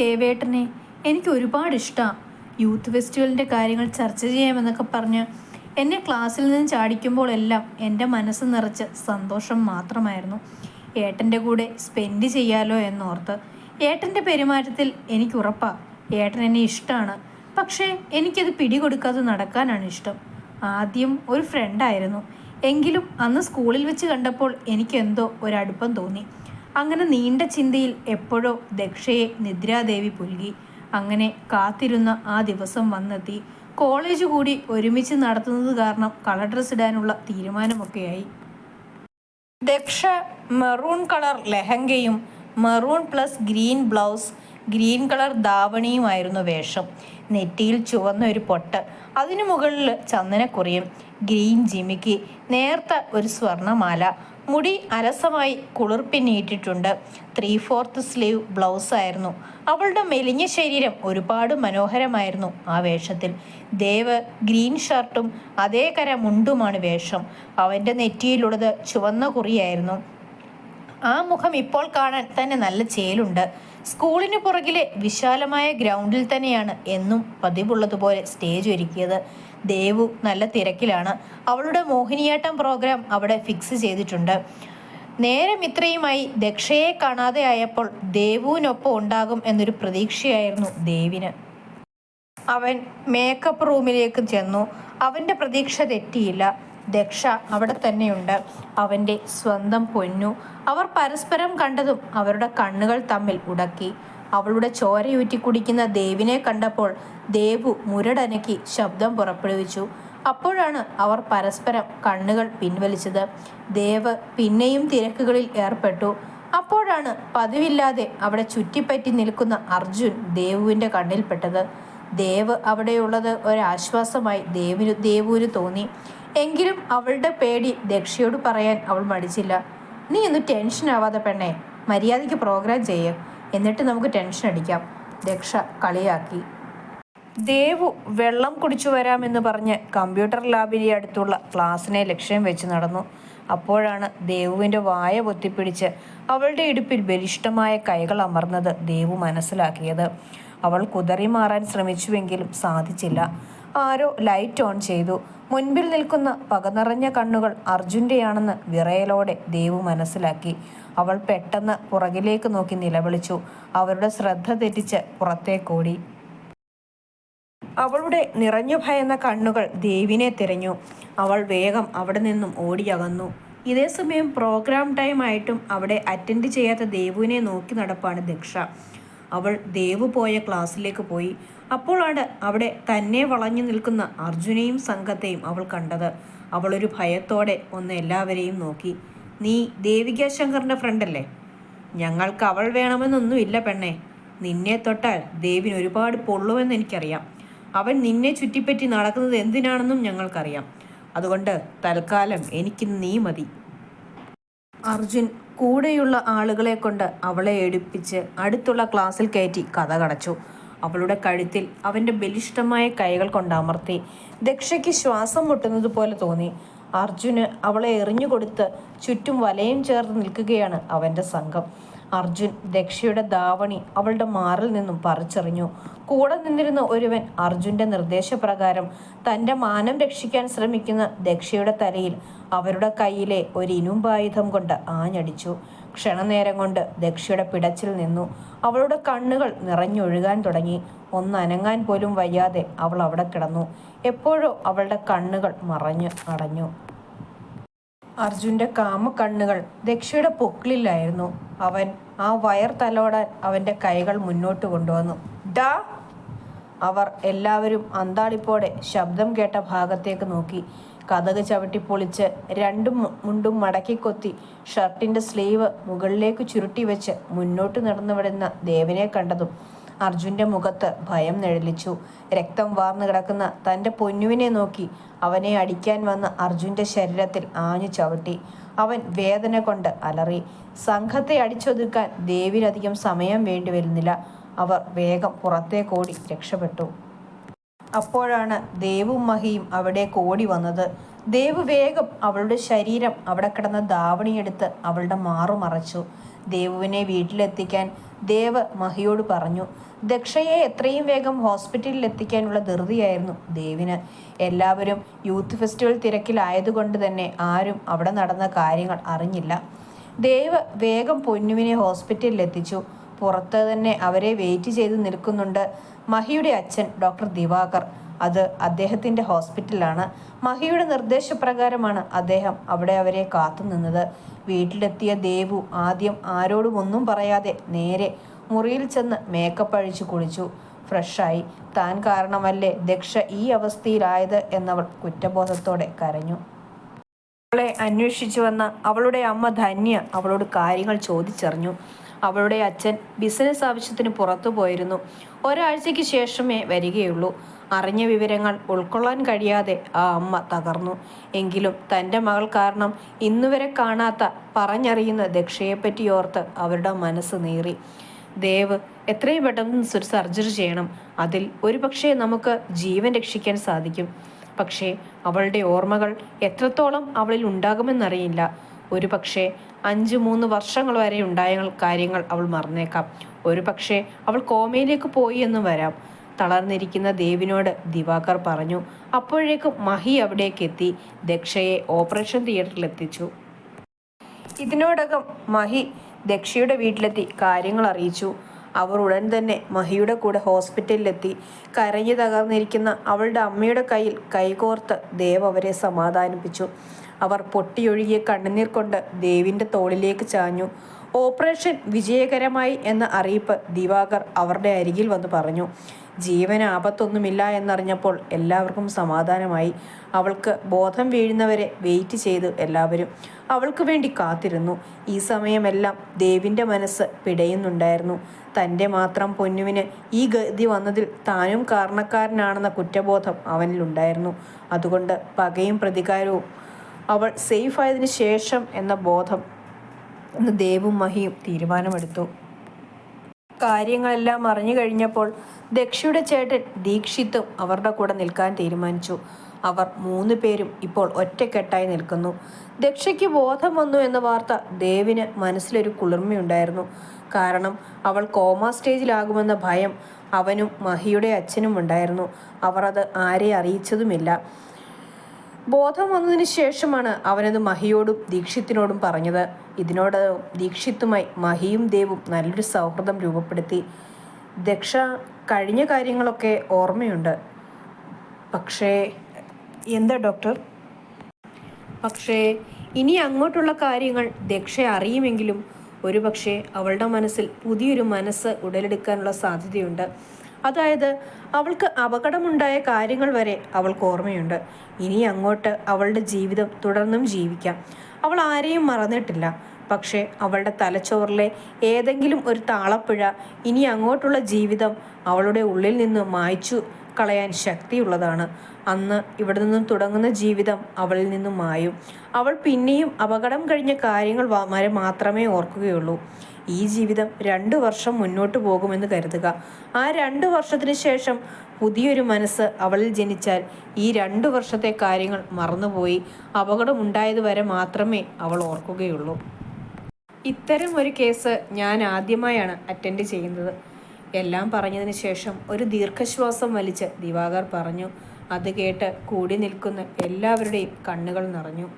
ദേവേട്ടനെ എനിക്ക് ഒരുപാട് ഇഷ്ടമാണ് യൂത്ത് ഫെസ്റ്റിവലിന്റെ കാര്യങ്ങൾ ചർച്ച ചെയ്യാമെന്നൊക്കെ പറഞ്ഞ് എന്നെ ക്ലാസ്സിൽ നിന്ന് ചാടിക്കുമ്പോഴെല്ലാം എന്റെ മനസ്സ് നിറച്ച് സന്തോഷം മാത്രമായിരുന്നു. ഏട്ടന്റെ കൂടെ സ്പെൻഡ് ചെയ്യാലോ എന്നോർത്ത് ഏട്ടന്റെ പെരുമാറ്റത്തിൽ എനിക്ക് ഉറപ്പാണ് ഏട്ടൻ എന്നെ ഇഷ്ടമാണ് പക്ഷേ എനിക്കത് പിടികൊടുക്കാതെ നടക്കാനാണ് ഇഷ്ടം. ആദ്യം ഒരു ഫ്രണ്ടായിരുന്നു എങ്കിലും അന്ന് സ്കൂളിൽ വെച്ച് കണ്ടപ്പോൾ എനിക്കെന്തോ ഒരടുപ്പം തോന്നി. അങ്ങനെ നീണ്ട ചിന്തയിൽ എപ്പോഴോ ദക്ഷയെ നിദ്രാദേവി പുൽകി. അങ്ങനെ കാത്തിരുന്ന ആ ദിവസം വന്നെത്തി. കോളേജ് കൂടി ഒരുമിച്ച് നടത്തുന്നത് കാരണം കളർ ഡ്രസ് ഇടാനുള്ള തീരുമാനമൊക്കെയായി. Daksha maroon colour ലെഹങ്കയും maroon plus green blouse green colour ധാവണിയുമായിരുന്നു വേഷം. നെറ്റിയിൽ ചുവന്ന ഒരു പൊട്ട്. അതിനു മുകളിൽ ചന്ദനക്കുറിയും ഗ്രീൻ ജിമിക്ക് നേർത്ത ഒരു സ്വർണമാല. മുടി അലസമായി കുളിർപ്പിന്നീട്ടിട്ടുണ്ട് ത്രീ ഫോർത്ത് സ്ലീവ് ബ്ലൗസ് ആയിരുന്നു. അവളുടെ മെലിഞ്ഞ ശരീരം ഒരുപാട് മനോഹരമായിരുന്നു ആ വേഷത്തിൽ. ദേവ് ഗ്രീൻ ഷർട്ടും അതേ കര മുണ്ടുമാണ് വേഷം. അവന്റെ നെറ്റിയിലുള്ളത് ചുവന്ന കുറിയായിരുന്നു. ആ മുഖം ഇപ്പോൾ കാണാൻ തന്നെ നല്ല ചേലുണ്ട്. സ്കൂളിന് പുറകിലെ വിശാലമായ ഗ്രൗണ്ടിൽ തന്നെയാണ് എന്നും പതിവുള്ളതുപോലെ സ്റ്റേജ് ഒരുക്കിയത്. ദേവു നല്ല തിരക്കിലാണ്. അവളുടെ മോഹിനിയാട്ടം പ്രോഗ്രാം അവിടെ ഫിക്സ് ചെയ്തിട്ടുണ്ട്. നേരം ഇത്രയുമായി ദക്ഷയെ കാണാതെ ആയപ്പോൾ ദേവുവിനൊപ്പം ഉണ്ടാകും എന്നൊരു പ്രതീക്ഷയായിരുന്നു ദേവിന്. അവൻ മേക്കപ്പ് റൂമിലേക്ക് ചെന്നു. അവന്റെ പ്രതീക്ഷ തെറ്റിയില്ല. ദക്ഷ അവിടെ തന്നെയുണ്ട്. അവന്റെ സ്വന്തം പൊന്നു. അവർ പരസ്പരം കണ്ടതും അവരുടെ കണ്ണുകൾ തമ്മിൽ ഉടക്കി. അവളുടെ ചോരയൂറ്റി കുടിക്കുന്ന ദേവിനെ കണ്ടപ്പോൾ ദേവു മുരടനക്കി ശബ്ദം പുറപ്പെടുവിച്ചു. അപ്പോഴാണ് അവർ പരസ്പരം കണ്ണുകൾ പിൻവലിച്ചത്. ദേവ് പിന്നെയും തിരക്കുകളിൽ ഏർപ്പെട്ടു. അപ്പോഴാണ് പതിവില്ലാതെ അവിടെ ചുറ്റിപ്പറ്റി നിൽക്കുന്ന അർജുൻ ദേവുവിന്റെ കണ്ണിൽപ്പെട്ടത് ദേവ് അവിടെയുള്ളത് ഒരാശ്വാസമായി ദേവിനു ദേവുവിന് തോന്നി. എങ്കിലും അവളുടെ പേടി ദക്ഷയോട് പറയാൻ അവൾ മടിച്ചില്ല. നീ ഒന്ന് ടെൻഷൻ ആവാതെ പെണ്ണേ മര്യാദയ്ക്ക് പ്രോഗ്രാം ചെയ്യ്. എന്നിട്ട് നമുക്ക് ടെൻഷൻ അടിക്കാം. ദക്ഷ കളിയാക്കി. ദേവു വെള്ളം കുടിച്ചു വരാമെന്ന് പറഞ്ഞ് കമ്പ്യൂട്ടർ ലാബിന്റെ അടുത്തുള്ള ക്ലാസ്സിനെ ലക്ഷ്യം വെച്ച് നടന്നു. അപ്പോഴാണ് ദേവുവിന്റെ വായ പൊത്തിപ്പിടിച്ച് അവളുടെ ഇടുപ്പിൽ ബലിഷ്ടമായ കൈകൾ അമർന്നത് ദേവു മനസ്സിലാക്കിയത്. അവൾ കുതറി മാറാൻ ശ്രമിച്ചുവെങ്കിലും സാധിച്ചില്ല. ആരോ ലൈറ്റ് ഓൺ ചെയ്തു. മുൻപിൽ നിൽക്കുന്ന പകനിറഞ്ഞ കണ്ണുകൾ അർജുന്റെയാണെന്ന് വിറയലോടെ ദേവു മനസ്സിലാക്കി. അവൾ പെട്ടെന്ന് പുറകിലേക്ക് നോക്കി നിലവിളിച്ചു. അവരുടെ ശ്രദ്ധ തെറ്റിച്ച് പുറത്തേക്കോടി. അവളുടെ നിറഞ്ഞു ഭയന്ന കണ്ണുകൾ ദേവിനെ തിരഞ്ഞു. അവൾ വേഗം അവിടെ നിന്നും ഓടിയകന്നു ഇതേസമയം പ്രോഗ്രാം ടൈം ആയിട്ടും അവിടെ അറ്റൻഡ് ചെയ്യാത്ത ദേവുവിനെ നോക്കി നടപ്പാണ് ദക്ഷ. അവൾ ദേവ് പോയ ക്ലാസ്സിലേക്ക് പോയി. അപ്പോഴാണ് അവിടെ തന്നെ വളഞ്ഞു നിൽക്കുന്ന അർജുനെയും സംഘത്തെയും അവൾ കണ്ടത്. അവളൊരു ഭയത്തോടെ ഒന്ന് എല്ലാവരെയും നോക്കി. നീ ദേവിക ശങ്കറിന്റെ ഫ്രണ്ടല്ലേ ഞങ്ങൾക്ക് അവൾ വേണമെന്നൊന്നുമില്ല പെണ്ണെ. നിന്നെ തൊട്ടാൽ ദേവിന് ഒരുപാട് പൊള്ളുമെന്ന് എനിക്കറിയാം. അവൻ നിന്നെ ചുറ്റിപ്പറ്റി നടക്കുന്നത് എന്തിനാണെന്നും ഞങ്ങൾക്കറിയാം. അതുകൊണ്ട് തൽക്കാലം എനിക്ക് നീ മതി. അർജുൻ കൂടെയുള്ള ആളുകളെ കൊണ്ട് അവളെ എടുപ്പിച്ച് അടുത്തുള്ള ക്ലാസ്സിൽ കയറ്റി കഥ കടച്ചു. അവളുടെ കഴുത്തിൽ അവന്റെ ബലിഷ്ടമായ കൈകൾ കൊണ്ടമർത്തി ദക്ഷയ്ക്ക് ശ്വാസം മുട്ടുന്നത് പോലെ തോന്നി. അർജുന് അവളെ എറിഞ്ഞുകൊടുത്ത് ചുറ്റും വലയം ചേർന്ന് നിൽക്കുകയാണ് അവന്റെ സംഘം. അർജുൻ ദക്ഷയുടെ ദാവണി അവളുടെ മാറിൽ നിന്നും പറിച്ചെറിഞ്ഞു. കൂടെ നിന്നിരുന്ന ഒരുവൻ അർജുന്റെ നിർദ്ദേശപ്രകാരം തന്റെ മാനം രക്ഷിക്കാൻ ശ്രമിക്കുന്ന ദക്ഷയുടെ തലയിൽ അവരുടെ കയ്യിലെ ഒരു ഇനുമ്പായുധം കൊണ്ട് ആഞ്ഞടിച്ചു. ക്ഷണനേരം കൊണ്ട് ദക്ഷയുടെ പിടച്ചിൽ നിന്നു. അവളുടെ കണ്ണുകൾ നിറഞ്ഞൊഴുകാൻ തുടങ്ങി. ഒന്നനങ്ങാൻ പോലും വയ്യാതെ അവൾ അവിടെ കിടന്നു. എപ്പോഴോ അവളുടെ കണ്ണുകൾ മറഞ്ഞു അടഞ്ഞു. അർജുന്റെ കാമ കണ്ണുകൾ ദക്ഷയുടെ പൊക്കിളിലായിരുന്നു. അവൻ ആ വയർ തലോടാൻ അവന്റെ കൈകൾ മുന്നോട്ട് കൊണ്ടുവന്നു. ഡാ! അവർ എല്ലാവരും അന്താളിപ്പോടെ ശബ്ദം കേട്ട ഭാഗത്തേക്ക് നോക്കി. കഥക് ചവിട്ടി പൊളിച്ച് രണ്ടും മുണ്ടും മടക്കിക്കൊത്തി ഷർട്ടിന്റെ സ്ലീവ് മുകളിലേക്ക് ചുരുട്ടി വെച്ച് മുന്നോട്ട് നടന്നു വിടുന്ന ദേവനെ കണ്ടതും അർജുന്റെ മുഖത്ത് ഭയം നിഴലിച്ചു. രക്തം വാർന്നു കിടക്കുന്ന തന്റെ പൊന്നുവിനെ നോക്കി അവനെ അടിക്കാൻ വന്ന അർജുന്റെ ശരീരത്തിൽ ആഞ്ഞു ചവിട്ടി. അവൻ വേദന കൊണ്ട് അലറി. സംഘത്തെ അടിച്ചൊതുക്കാൻ ദേവിനധികം സമയം വേണ്ടിവരുന്നില്ല അവർ വേഗം പുറത്തേക്കോടി രക്ഷപ്പെട്ടു. അപ്പോഴാണ് ദേവും മഹിയും അവിടെ കോടി വന്നത്. ദേവ് വേഗം അവളുടെ ശരീരം അവിടെ കിടന്ന ധാവണിയെടുത്ത് അവളുടെ മാറു മറച്ചു. ദേവുവിനെ വീട്ടിലെത്തിക്കാൻ ദേവ് മഹിയോട് പറഞ്ഞു ദക്ഷയെ എത്രയും വേഗം ഹോസ്പിറ്റലിൽ എത്തിക്കാനുള്ള ധൃതിയായിരുന്നു ദേവിന്. എല്ലാവരും യൂത്ത് ഫെസ്റ്റിവൽ തിരക്കിലായതുകൊണ്ട് തന്നെ ആരും അവിടെ നടന്ന കാര്യങ്ങൾ അറിഞ്ഞില്ല. ദേവ് വേഗം പൊന്നുവിനെ ഹോസ്പിറ്റലിൽ എത്തിച്ചു പുറത്ത് തന്നെ അവരെ വെയിറ്റ് ചെയ്ത് നിൽക്കുന്നുണ്ട്. മഹിയുടെ അച്ഛൻ ഡോക്ടർ ദിവാകർ. അത് അദ്ദേഹത്തിന്റെ ഹോസ്പിറ്റലാണ് മഹിയുടെ നിർദ്ദേശപ്രകാരമാണ് അദ്ദേഹം അവിടെ അവരെ കാത്തുനിന്നത് വീട്ടിലെത്തിയ ദേവു ആദ്യം ആരോടും ഒന്നും പറയാതെ നേരെ മുറിയിൽ ചെന്ന് മേക്കപ്പ് അഴിച്ചു കുളിച്ചു. ഫ്രഷായി താൻ കാരണമല്ലേ ദക്ഷ ഈ അവസ്ഥയിലായത് എന്നവൾ കുറ്റബോധത്തോടെ കരഞ്ഞു. അവളെ അന്വേഷിച്ചു വന്ന അവളുടെ അമ്മ ധന്യ അവളോട് കാര്യങ്ങൾ ചോദിച്ചറിഞ്ഞു. അവളുടെ അച്ഛൻ ബിസിനസ് ആവശ്യത്തിന് പുറത്തു പോയിരുന്നു. ഒരാഴ്ചയ്ക്ക് ശേഷമേ വരികയുള്ളൂ. അറിഞ്ഞ വിവരങ്ങൾ ഉൾക്കൊള്ളാൻ കഴിയാതെ ആ അമ്മ തകർന്നു. എങ്കിലും തന്റെ മകൾ കാരണം ഇന്നുവരെ കാണാത്ത പറഞ്ഞറിയുന്ന ദക്ഷയെപ്പറ്റി ഓർത്ത് അവരുടെ മനസ്സ് നീറി. ദേവ് എത്രയും പെട്ടെന്ന് ഒരു സർജറി ചെയ്യണം. അതിൽ ഒരുപക്ഷേ നമുക്ക് ജീവൻ രക്ഷിക്കാൻ സാധിക്കും. പക്ഷേ അവളുടെ ഓർമ്മകൾ എത്രത്തോളം അവളിൽ ഉണ്ടാകുമെന്നറിയില്ല. ഒരു പക്ഷേ അഞ്ച് മൂന്ന് വർഷങ്ങൾ വരെ ഉണ്ടായ കാര്യങ്ങൾ അവൾ മറന്നേക്കാം. ഒരു പക്ഷേ അവൾ കോമയിലേക്ക് പോയി എന്നും വരാം. തളർന്നിരിക്കുന്ന ദേവിനോട് ദിവാകർ പറഞ്ഞു അപ്പോഴേക്കും മഹി അവിടേക്ക് എത്തി ദക്ഷയെ ഓപ്പറേഷൻ തിയേറ്ററിൽ എത്തിച്ചു. ഇതിനോടകം മഹി ദക്ഷയുടെ വീട്ടിലെത്തി കാര്യങ്ങൾ അറിയിച്ചു. അവർ ഉടൻ തന്നെ മഹിയുടെ കൂടെ ഹോസ്പിറ്റലിലെത്തി കരഞ്ഞു തകർന്നിരിക്കുന്ന അവളുടെ അമ്മയുടെ കയ്യിൽ കൈകോർത്ത് ദേവ് അവരെ സമാധാനിപ്പിച്ചു. അവർ പൊട്ടിയൊഴുകിയ കണ്ണുനീർ കൊണ്ട് ദേവിന്റെ തോളിലേക്ക് ചാഞ്ഞു. ഓപ്പറേഷൻ വിജയകരമായി എന്ന അറിയിപ്പ് ദിവാകർ അവരുടെ അരികിൽ വന്ന് പറഞ്ഞു. ജീവൻ ആപത്തൊന്നുമില്ല എന്നറിഞ്ഞപ്പോൾ എല്ലാവർക്കും സമാധാനമായി. അവൾക്ക് ബോധം വീഴുന്നവരെ വെയിറ്റ് ചെയ്ത് എല്ലാവരും അവൾക്ക് വേണ്ടി കാത്തിരുന്നു. ഈ സമയമെല്ലാം ദേവിന്റെ മനസ്സ് പിടയുന്നുണ്ടായിരുന്നു. തന്റെ മാത്രം പൊന്നുവിന് ഈ ഗതി വന്നതിൽ താനും കാരണക്കാരനാണെന്ന കുറ്റബോധം അവനിലുണ്ടായിരുന്നു. അതുകൊണ്ട് പകയും പ്രതികാരവും അവൾ സേഫ് ആയതിന് ശേഷം എന്ന ബോധം എന്ന് ദേവും മഹിയും തീരുമാനമെടുത്തു. കാര്യങ്ങളെല്ലാം അറിഞ്ഞു കഴിഞ്ഞപ്പോൾ ദക്ഷയുടെ ചേട്ടൻ ദീക്ഷിത്തും അവരുടെ കൂടെ നിൽക്കാൻ തീരുമാനിച്ചു. അവർ മൂന്ന് പേരും ഇപ്പോൾ ഒറ്റക്കെട്ടായി നിൽക്കുന്നു. ദക്ഷയ്ക്ക് ബോധം വന്നു എന്ന വാർത്ത ദേവിന് മനസ്സിലൊരു കുളിർമയുണ്ടായിരുന്നു. കാരണം അവൾ കോമ സ്റ്റേജിലാകുമെന്ന ഭയം അവനും മഹിയുടെ അച്ഛനും ഉണ്ടായിരുന്നു. അവർ അത് ആരെ അറിയിച്ചതുമില്ല. ബോധം വന്നതിന് ശേഷമാണ് അവനത് മഹിയോടും ദീക്ഷിത്തിനോടും പറഞ്ഞത്. ഇതിനോട് ദീക്ഷിത്തുമായി മഹിയും ദേവും നല്ലൊരു സൗഹൃദം രൂപപ്പെടുത്തി. ദക്ഷ കഴിഞ്ഞ കാര്യങ്ങളൊക്കെ ഓർമ്മയുണ്ട്. പക്ഷേ എന്താ ഡോക്ടർ? പക്ഷേ ഇനി അങ്ങോട്ടുള്ള കാര്യങ്ങൾ ദക്ഷ അറിയുമെങ്കിലും ഒരുപക്ഷെ അവളുടെ മനസ്സിൽ പുതിയൊരു മനസ്സ് ഉടലെടുക്കാനുള്ള സാധ്യതയുണ്ട്. അതായത് അവൾക്ക് അപകടമുണ്ടായ കാര്യങ്ങൾ വരെ അവൾക്ക് ഓർമ്മയുണ്ട്. ഇനി അങ്ങോട്ട് അവളുടെ ജീവിതം തുടർന്നും ജീവിക്കാം. അവൾ ആരെയും മറന്നിട്ടില്ല. പക്ഷേ അവളുടെ തലച്ചോറിലെ ഏതെങ്കിലും ഒരു താളപ്പുഴ ഇനി അങ്ങോട്ടുള്ള ജീവിതം അവളുടെ ഉള്ളിൽ നിന്ന് മായ്ച്ചു കളയാൻ ശക്തിയുള്ളതാണ്. അന്ന് ഇവിടെ നിന്നും തുടങ്ങുന്ന ജീവിതം അവളിൽ നിന്നും മായും. അവൾ പിന്നെയും അപകടം കഴിഞ്ഞ കാര്യങ്ങൾ വരെ മാത്രമേ ഓർക്കുകയുള്ളൂ. ഈ ജീവിതം രണ്ട് വർഷം മുന്നോട്ട് പോകുമെന്ന് കരുതുക. ആ രണ്ട് വർഷത്തിന് ശേഷം പുതിയൊരു മനസ്സ് അവളിൽ ജനിച്ചാൽ ഈ രണ്ട് വർഷത്തെ കാര്യങ്ങൾ മറന്നുപോയി. അപകടമുണ്ടായതുവരെ മാത്രമേ അവൾ ഓർക്കുകയുള്ളൂ. ഇത്തരം ഒരു കേസ് ഞാൻ ആദ്യമായാണ് അറ്റൻഡ് ചെയ്യുന്നത്. എല്ലാം പറഞ്ഞതിന് ശേഷം ഒരു ദീർഘശ്വാസം വലിച്ച് ദിവാകർ പറഞ്ഞു. അത് കേട്ട് കൂടി നിൽക്കുന്ന എല്ലാവരുടെയും കണ്ണുകൾ നിറഞ്ഞു.